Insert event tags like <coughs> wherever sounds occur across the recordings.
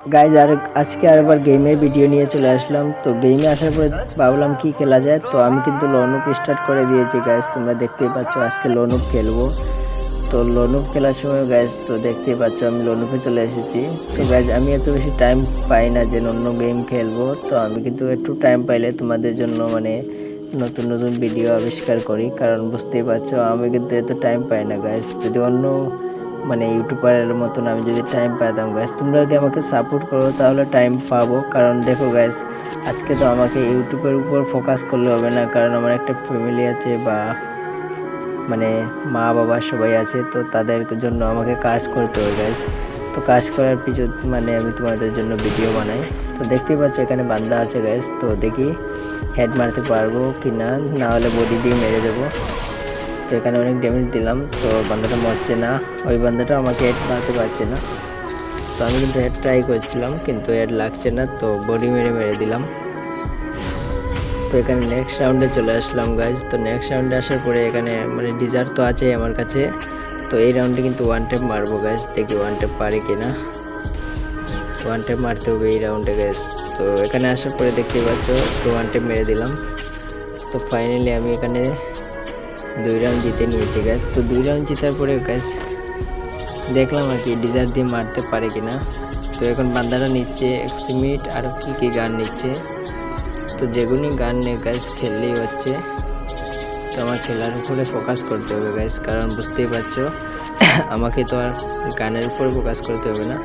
Guys আর আজকে আরেকবার গেমের ভিডিও নিয়ে চলে আসলাম। তো গেমে আসার পরে ভাবলাম কি খেলা যায়, তো আমি কিন্তু লনুপ স্টার্ট করে দিয়েছি গাইজ তোমরা দেখতেই পাচ্ছ, আজকে লনুপ খেলব। তো লনুপ খেলার সময় গাইজ তো দেখতেই পাচ্ছ, আমি লনুপে চলে এসেছি। তো গাইজ আমি এত বেশি টাইম পাই না যে অন্য গেম খেলব। তো আমি কিন্তু একটু টাইম পাইলে তোমাদের জন্য মানে নতুন নতুন ভিডিও আবিষ্কার করি। কারণ বুঝতেই পারছ, আমি কিন্তু এত টাইম পাই না গাইজ যদি অন্য মানে ইউটিউবারের মতন আমি যদি টাইম পাইতাম গাইজ তোমরা যদি আমাকে সাপোর্ট করো, তাহলে টাইম পাবো। কারণ দেখো গাইজ আজকে তো আমাকে ইউটিউবের উপর ফোকাস করলে হবে না। কারণ আমার একটা ফ্যামিলি আছে বা মানে মা বাবা সবাই আছে, তো তাদের জন্য আমাকে কাজ করতে হবে গাইজ তো কাজ করার পিছু মানে আমি তোমাদের জন্য ভিডিও বানাই। তো দেখতেই পাচ্ছ, এখানে বান্দা আছে গাইজ তো দেখি হেড মারতে পারব কি না না হলে বডি দিয়ে মেরে দেবো। তো এখানে অনেক ড্যামেজ দিলাম, তো বান্দাটা মরছে না। ওই বান্দাটা আমাকে হেড মারতে পারছে না। তো আমি কিন্তু হেড ট্রাই করছিলাম, কিন্তু হেড লাগছে না, তো বডি মেরে মেরে দিলাম। তো এখানে নেক্সট রাউন্ডে চলে আসলাম গাইজ তো নেক্সট রাউন্ডে আসার পরে এখানে মানে ডিজার্ট তো আছেই আমার কাছে। তো এই রাউন্ডে কিন্তু ওয়ান টেপ মারবো গাইজ দেখি ওয়ান টেপ পারি কিনা। ওয়ান টেপ মারতে হবে এই রাউন্ডে গাইজ তো এখানে আসার পরে দেখতেই পাচ্ছ, তো ওয়ান টেপ মেরে দিলাম। তো ফাইনালি আমি এখানে দুই রাউন্ড জিতে নিয়েছে গ্যাস তো দুই রাউন্ড জেতার পরে গ্যাস দেখলাম আর কি ডিজার দিয়ে মারতে পারে কিনা। তো এখন বান্দারা নিচ্ছে এক্সিমিট আর কী কী গান নিচ্ছে। তো যেগুলি গান নিয়ে গ্যাস খেললেই হচ্ছে। তো আমার খেলার উপরে ফোকাস করতে হবে গ্যাস কারণ বুঝতেই পারছ, <coughs> আমাকে তো আর গানের উপর ফোকাস করতে হবে না।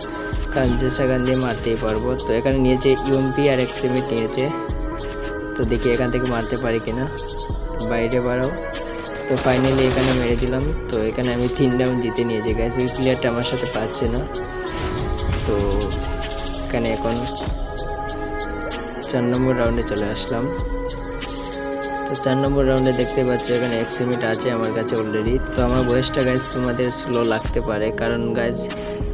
কারণ যে গান দিয়ে মারতেই পারব, তো এখানে নিয়েছে ইউএমপি আর এক্সিমিট নিয়েছে। তো দেখি এখান থেকে মারতে পারি কিনা। বাইরে বাড়াও। তো ফাইনালি এখানে মেরে দিলাম। তো এখানে আমি তিন রাউন্ড জিতে নিয়েছি গ্যাস ওই প্লেয়ারটা আমার সাথে পাচ্ছে না। তো এখানে এখন চার নম্বর রাউন্ডে চলে আসলাম। তো চার নম্বর রাউন্ডে দেখতে পাচ্ছ, এখানে এক্সিমিট আছে আমার কাছে অলরেডি তো আমার বয়সটা গাইজ তোমাদের স্লো লাগতে পারে। কারণ গাইজ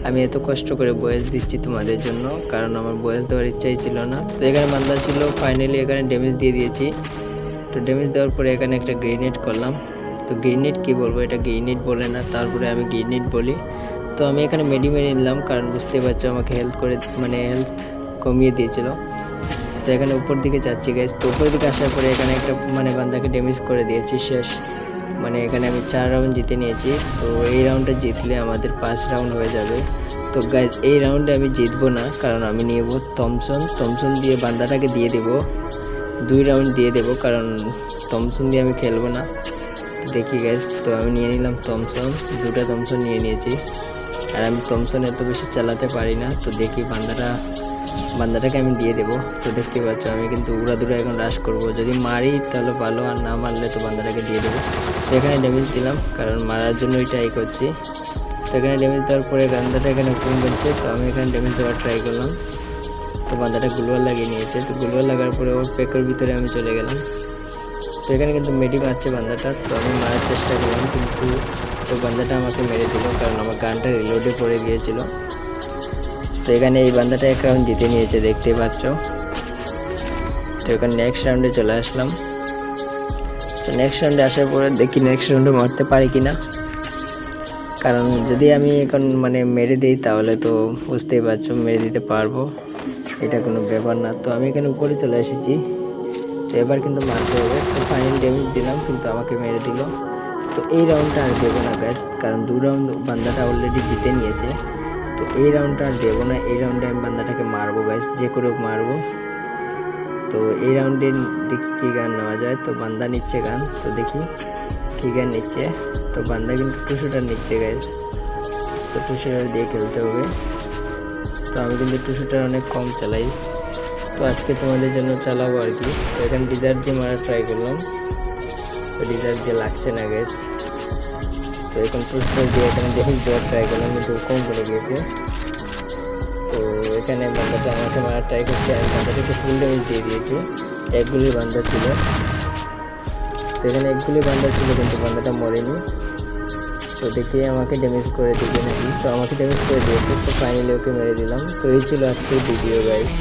আমি এত কষ্ট করে বয়স দিচ্ছি তোমাদের জন্য। কারণ আমার বয়স দেওয়ার ইচ্ছাই ছিল না। তো এখানে বান্দা ছিল ফাইনালি এখানে ড্যামেজ দিয়ে দিয়েছি। তো ড্যামেজ দেওয়ার পরে এখানে একটা গ্রেনেড করলাম। তো গ্রেনেড কি বলব? এটা গ্রেনেড বলে না, তারপরে আমি গ্রেনেড বলি। তো আমি এখানে মেডি মেরে নিলাম, কারণ বুঝতে পারছ আমাকে হেল্প করে মানে হেলথ কমিয়ে দিয়েছিল। তো এখানে উপর দিকে যাচ্ছি গাইজ তো উপর দিকে আসার পরে এখানে একটা মানে বান্দাকে ড্যামেজ করে দিয়েছি, শেষ। মানে এখানে আমি চার রাউন্ড জিতে নিয়েছি, তো এই রাউন্ডটা জিতলে আমাদের পাঁচ রাউন্ড হয়ে যাবে। তো গাইজ এই রাউন্ডে আমি জিতবো না, কারণ আমি নেব থমসন থমসন দিয়ে বান্দাটাকে দিয়ে দেবো। দুই রাউন্ড দিয়ে দেবো, কারণ থমসন দিয়ে আমি খেলব না। দেখি গ্যাস তো আমি নিয়ে নিলাম থমসন দুটা থমসন নিয়ে নিয়েছি। আর আমি থমসন এত বেশি চালাতে পারি না, তো দেখি বান্দাটা, বান্দাটাকে আমি দিয়ে দেবো। তো দেখতে পাচ্ছ, আমি কিন্তু উড়াদুরা এখন রাশ করব। যদি মারি তাহলে ভালো, আর না মারলে তো বান্দাটাকে দিয়ে দেবো। তো এখানে ড্যামেজ দিলাম, কারণ মারার জন্য জন্যই ট্রাই করছি। তো এখানে ড্যামেজ দেওয়ার পরে বান্দাটা এখানে ফোন করছে তো আমি এখানে ড্যামেজ দেওয়ার ট্রাই করলাম। তো বান্দাটা গুলওয়াল লাগিয়ে নিয়েছে, তো গুলওয়াল লাগার পরে ওর পেকের ভিতরে আমি চলে গেলাম। তো এখানে কিন্তু মেডি মারছে বান্দাটা, তো আমি মারার চেষ্টা করলাম কিন্তু তো বান্দাটা আমাকে মেরে দিল কারণ আমার গানটা রিলোডে পড়ে গিয়েছিল। তো এখানে এই বান্দাটা এক রাউন্ড জিতে নিয়েছে দেখতেই পাচ্ছ। তো এখানে নেক্সট রাউন্ডে চলে আসলাম। তো নেক্সট রাউন্ডে আসার পরে দেখি নেক্সট রাউন্ডে মারতে পারি কি না কারণ যদি আমি এখন মানে মেরে দিই তাহলে তো বুঝতেই পারছ, মেরে দিতে পারব। এটা কোনো ব্যাপার না। তো আমি এখানে উপরে চলে এসেছি। তো এবার কিন্তু মারতে হবে। তো ফাইনাল ড্যামেজ দিলাম, কিন্তু আমাকে মেরে দিল। তো এই রাউন্ডটা আর দেবো না গ্যাস কারণ দু রাউন্ড বান্দাটা অলরেডি জিতে নিয়েছে। তো এই রাউন্ডটা আর দেবো না, এই রাউন্ডে আমি বান্দাটাকে মারবো গ্যাস যে করে মারবো। তো এই রাউন্ডে দেখি কী গান নেওয়া যায়। তো বান্দা নিচ্ছে গান, তো দেখি কী গান নিচ্ছে। তো বান্দা কিন্তু টু শুটার নিচ্ছে গ্যাস তো টু শুটার দিয়ে খেলতে হবে। তো আমি কিন্তু টু শুটার অনেক কম চালাই। তো আজকে তোমাদের জন্য চালাবো আর কি। তো এখানে ডিজার্ট দিয়ে মারা ট্রাই করলাম। তো ডিজার্ট দিয়ে লাগছে না গ্যাস তো এখন টুস্টার দিয়ে এখানে দেখি দেওয়ার ট্রাই করলাম, কিন্তু কম পড়ে গিয়েছে। তো এখানে বান্দাটা আমাকে মারা ট্রাই করছে আমি বান্দাটাকে ফুল ড্যামেজ দিয়ে দিয়েছি। একগুলি বান্দা ছিল। তো এখানে একগুলি বান্দা ছিল, কিন্তু বান্দাটা মরেনি। তো দেখে আমাকে ড্যামেজ করে দিবে নাকি। তো আমাকে ড্যামেজ করে দিয়েছে, তো ফাইনালি ওকে মেরে দিলাম। তো এই ছিল আজকের ভিডিও গাইস